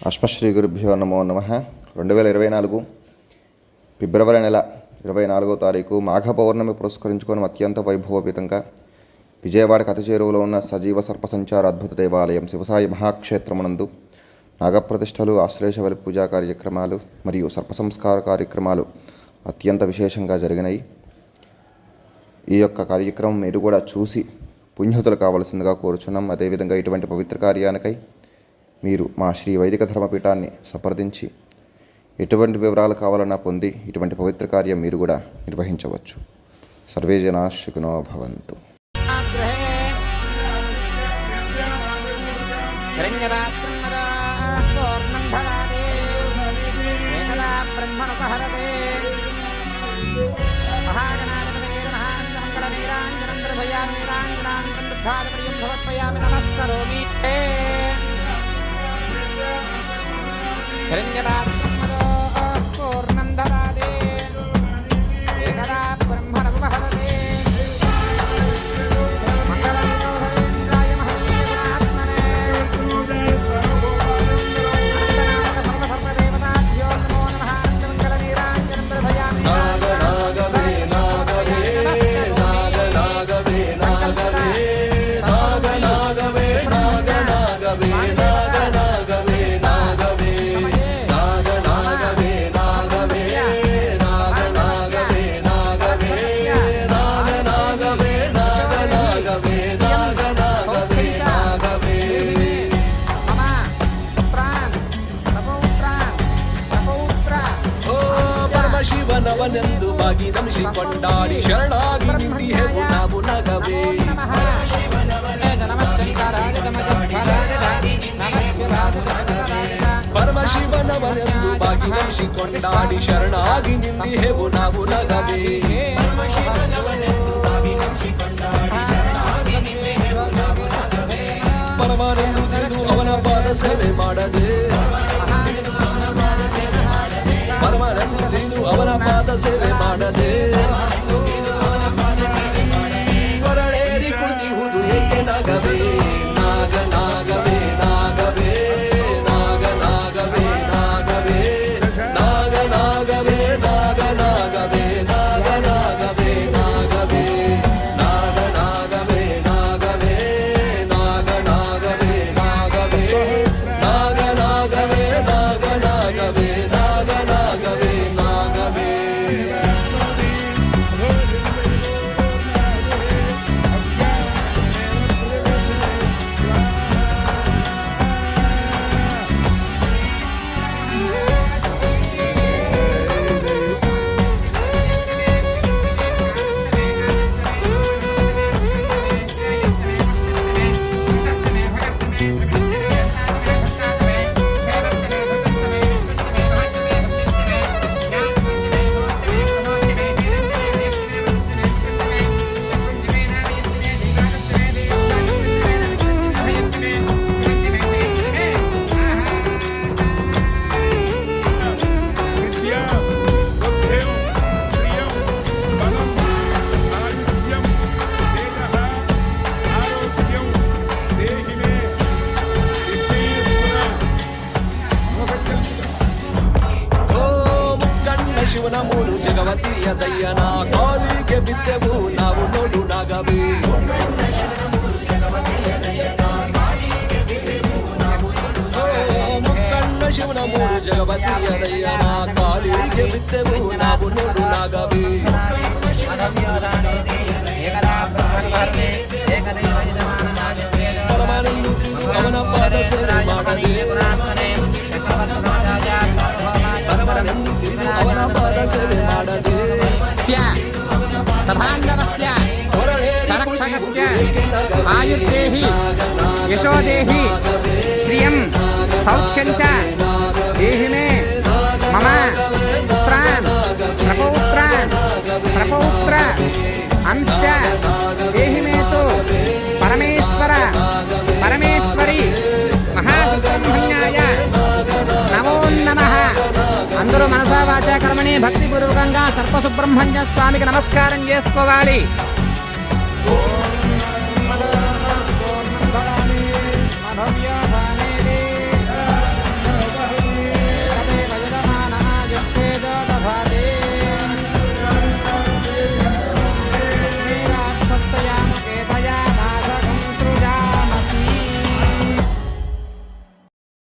అశ్మశ్రీ గురుభ్యో నమో నమ. రెండు వేల ఇరవై నాలుగు ఫిబ్రవరి నెల ఇరవై నాలుగో తారీఖు మాఘ పౌర్ణమి పురస్కరించుకొని అత్యంత వైభవోపేతంగా విజయవాడ కథ చేరువలో ఉన్న సజీవ సర్పసంచార అద్భుత దేవాలయం శివసాయి మహాక్షేత్రమునందు నాగప్రతిష్టలు ఆశ్లేషవలి పూజా కార్యక్రమాలు మరియు సర్ప సంస్కార కార్యక్రమాలు అత్యంత విశేషంగా జరిగినాయి. ఈ యొక్క కార్యక్రమం మీరు కూడా చూసి పుణ్యతులు కావలసిందిగా కోరుచున్నాం. అదేవిధంగా ఇటువంటి పవిత్ర కార్యానికై మీరు మా శ్రీ వైదిక ధర్మపీఠాన్ని సంప్రదించి ఎటువంటి వివరాలు కావాలన్నా పొంది ఇటువంటి పవిత్ర కార్యం మీరు కూడా నిర్వహించవచ్చు. సర్వే జనా భవంతు. నమస్కరోమి couldn't. పరమశివనవనందు భాగినంశి కొండాడి శరణాగి నింది హెవు నాము నగవే నమః నమః శంకరాయ నమః నమః శివాయ சேவை மாடது ಶಿವನ ಮೂರು ಜಗವತಿಯ ದಯ್ಯನ ಕಾಲಿಗೆ ಬಿದ್ದೆವು ನಾವು ನೋಡು ನಾಗವೇ ಓ ಮುಕ್ಕಣ್ಣ ಶಿವನ ಮೂರು ಜಗವತಿಯ ದಯ್ಯನ ಕಾಲಿಗೆ ಬಿದ್ದೆವು ನಾವು ನೋಡು ನಾಗವೇ ఆయుర్దేహి. యశోదేహి. శ్రియం సౌఖ్యం చ. దేహి మే మమ పుత్రాన్ ప్రపౌత్రాన్ ప్రపౌత్ర అంశ దేహి మే తు పరమేశ్వర పరమేశ్వరి మహాసుబ్రహ్మణ్యాయ నమో నమః. అందరూ మనసా వాచా కర్మణి భక్తిపూర్వకంగా సర్పసుబ్రహ్మణ్య స్వామికి నమస్కారం చేసుకోవాలి.